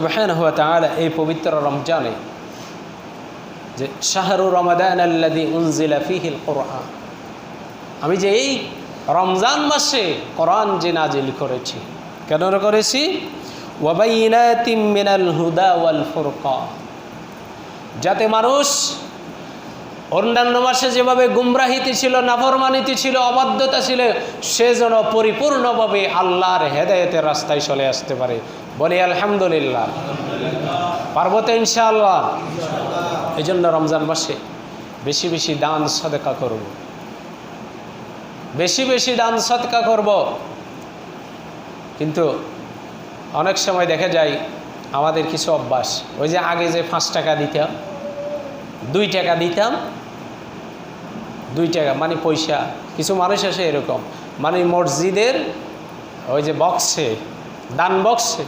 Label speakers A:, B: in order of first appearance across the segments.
A: সুবহান হুয়া তাআলা এই পবিত্র রমজানে যে শাহরু রমাদান আল্লাদি উনজিলা ফিহিল কোরআন। আমি যে এই রমজান মাসে কোরআন যে নাজিল করেছি, কেন করেছি? ওয়াবাইনা তিমিনাল হুদা ওয়াল ফুরকান। যাতে মানুষ অন্যান্য মাসে যেভাবে গুমরাহিতি ছিল, নাফরমানিতি ছিল, অবাধ্যতা ছিল, সে যেন পরিপূর্ণভাবে আল্লাহর হেদায়েতের রাস্তায় চলে আসতে পারে। বলি, আলহামদুলিল্লাহ। পারব তো ইনশাআল্লাহ। এই জন্য রমজান মাসে বেশি বেশি দান সদকা করব। বেশি বেশি দান সদকা করব। কিন্তু অনেক সময় দেখা যায় আমাদের কিছু অভ্যাস, ওই যে আগে যে পাঁচ টাকা দিতাম, দুই টাকা দিতাম দুই টাকা মানে পয়সা। কিছু মানুষ আসে এরকম। মানে মসজিদের ওই যে বক্সে দান বক্সে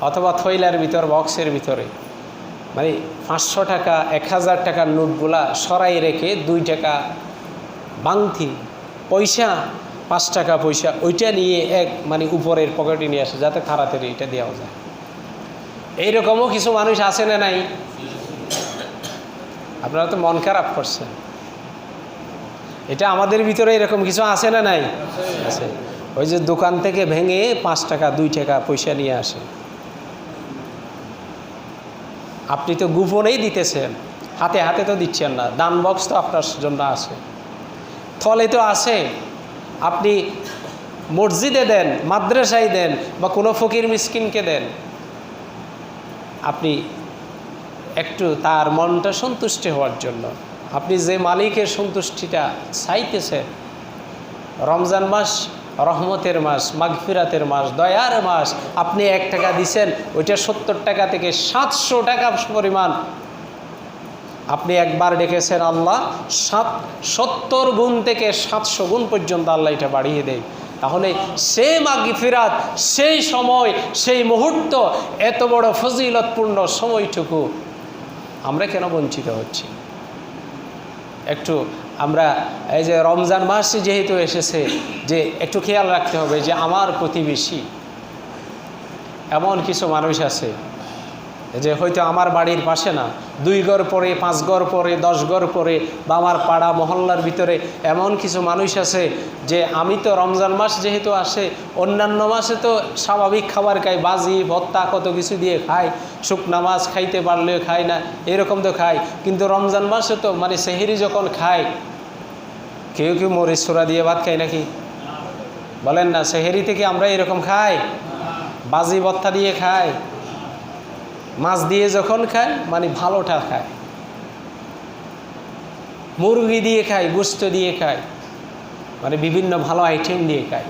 A: অথবা থৈলার ভিতর, বক্সের ভিতরে। মানে পাঁচশো টাকা, এক হাজার টাকার নোটগুলা সরাই রেখে দুই টাকা বাংথি পয়সা, পাঁচ টাকা পয়সা, ওইটা নিয়ে এক মানে উপরের পকেটে নিয়ে আসে, যাতে তাড়াতাড়ি এটা দেওয়া যায়। এইরকমও কিছু মানুষ আছে না নাই? আপনারা তো মন খারাপ করছেন। এটা আমাদের ভিতরে এরকম কিছু আছে না নাই? আছে। ওই যে দোকান থেকে ভেঙে পাঁচ টাকা, দুই টাকা পয়সা নিয়ে আসে। আপনি তো গোপনেই দিতেছেন। হাতে হাতে তো দিচ্ছেন না। দান বক্স তো আপনার জন্য আছে। থলে তো আছে। আপনি মসজিদে দেন, মাদ্রাসায় দেন বা কোনো ফকির মিসকিনকে দেন। আপনি একটু তার মনটা সন্তুষ্ট হওয়ার জন্য আপনি যে মালিকের সন্তুষ্টিটা চাইতেছেন, রমজান মাস রহমতের মাস, মাগফিরাতের মাস, দয়ার মাস, আপনি এক টাকা দিছেন, ওইটা সত্তর টাকা থেকে সাতশো টাকা পরিমাণ। আপনি একবার ডেকেছেন, আল্লাহ, সাত, সত্তর গুণ থেকে সাতশো গুণ পর্যন্ত আল্লাহ এটা বাড়িয়ে দেয়। তাহলে সে মাগফিরাত, সেই সময়, সেই মুহূর্ত, এত বড় ফজিলতপূর্ণ সময়টুকু আমরা কেন বঞ্চিত হচ্ছি? একটু আমরা, এই যে রমজান মাস যেহেতু এসেছে, যে একটু খেয়াল রাখতে হবে যে আমার প্রতিবেশী এমন কিছু মানুষ আছে যে হয়তো আমার বাড়ির পাশে না, দুই ঘর পরে, পাঁচ ঘর পরে, দশ ঘর পরে বা আমার পাড়া মহল্লার ভিতরে এমন কিছু মানুষ আছে যে আমি তো রমজান মাস যেহেতু আসে, অন্যান্য মাসে তো স্বাভাবিক খাবার খাই, বাজি, ভত্তা, কত কিছু দিয়ে খাই, শুকনা মাছ খাইতে পারলেও খাই না, এরকম তো খাই। কিন্তু রমজান মাসে তো মানে সেহেরি যখন খাই, কেউ কেউ মরিচ সোরা দিয়ে ভাত খাই নাকি? বলেন না সেহেরি থেকে আমরা এরকম খাই? বাজি, ভত্তা দিয়ে খাই? মাছ দিয়ে যখন খায় মানে ভালোটা খায়। মুরগি দিয়ে খায়, গোস্ত দিয়ে খায় মানে বিভিন্ন ভালো আইটেম দিয়ে খায়।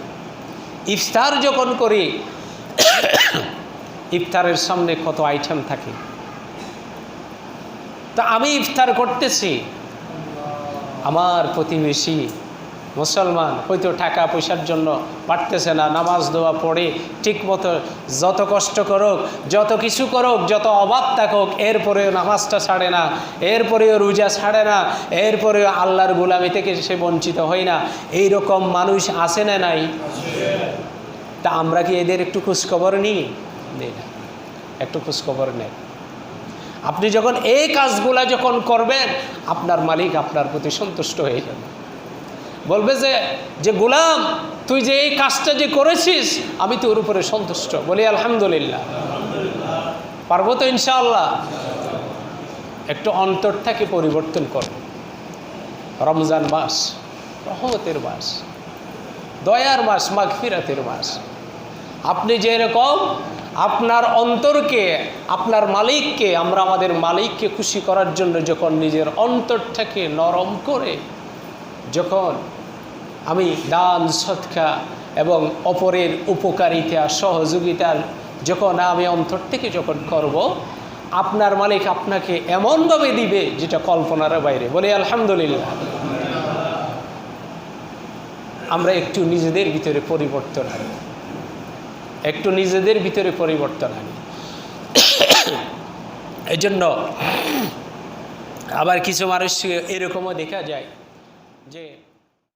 A: ইফতার যখন করি, ইফতারের সামনে কত আইটেম থাকে। তা আমি ইফতার করতেছি। আমার প্রতিবেশী মুসলমান হয়তো টাকা পয়সার জন্য পারতেছে না, নামাজ দোয়া পড়ে ঠিক মতো যত কষ্ট করুক, যত কিছু করুক, যত অভাব থাকুক, এরপরেও নামাজটা ছাড়ে না, এরপরেও রোজা ছাড়ে না, এরপরেও আল্লাহর গোলামি থেকে সে বঞ্চিত হয় না। এই রকম মানুষ আসে না নাই? তা আমরা কি এদের একটু খোঁজখবর নিই? নিই না। একটু খোঁজখবর নেই। আপনি যখন এই কাজগুলা যখন করবেন, আপনার মালিক আপনার প্রতি সন্তুষ্ট হয়ে যাবে। বলবে যে যে গোলাম, তুই যে এই কাজটা যে করেছিস, আমি তোর উপরে সন্তুষ্ট। বলি, আলহামদুলিল্লাহ। পারব তো ইনশাআল্লাহ। একটু অন্তরটাকে পরিবর্তন করো। রমজান মাস, রহমতের মাস, দয়ার মাস, মাগফিরাতের মাস। আপনি যেরকম আপনার অন্তরকে, আপনার মালিককে, আমরা আমাদের মালিককে খুশি করার জন্য যখন নিজের অন্তরটাকে নরম করে, যখন আমি দান সৎকা এবং অপরের উপকারিতা, সহযোগিতার যখন আমি অন্তর থেকে যখন করব, আপনার মালিক আপনাকে এমনভাবে দিবে যেটা কল্পনার বাইরে। বলে, আলহামদুলিল্লাহ। আমরা একটু নিজেদের ভিতরে পরিবর্তন আনি। একটু নিজেদের ভিতরে পরিবর্তন আনি। এই জন্য আবার কিছু মানুষ এরকমও দেখা যায় যে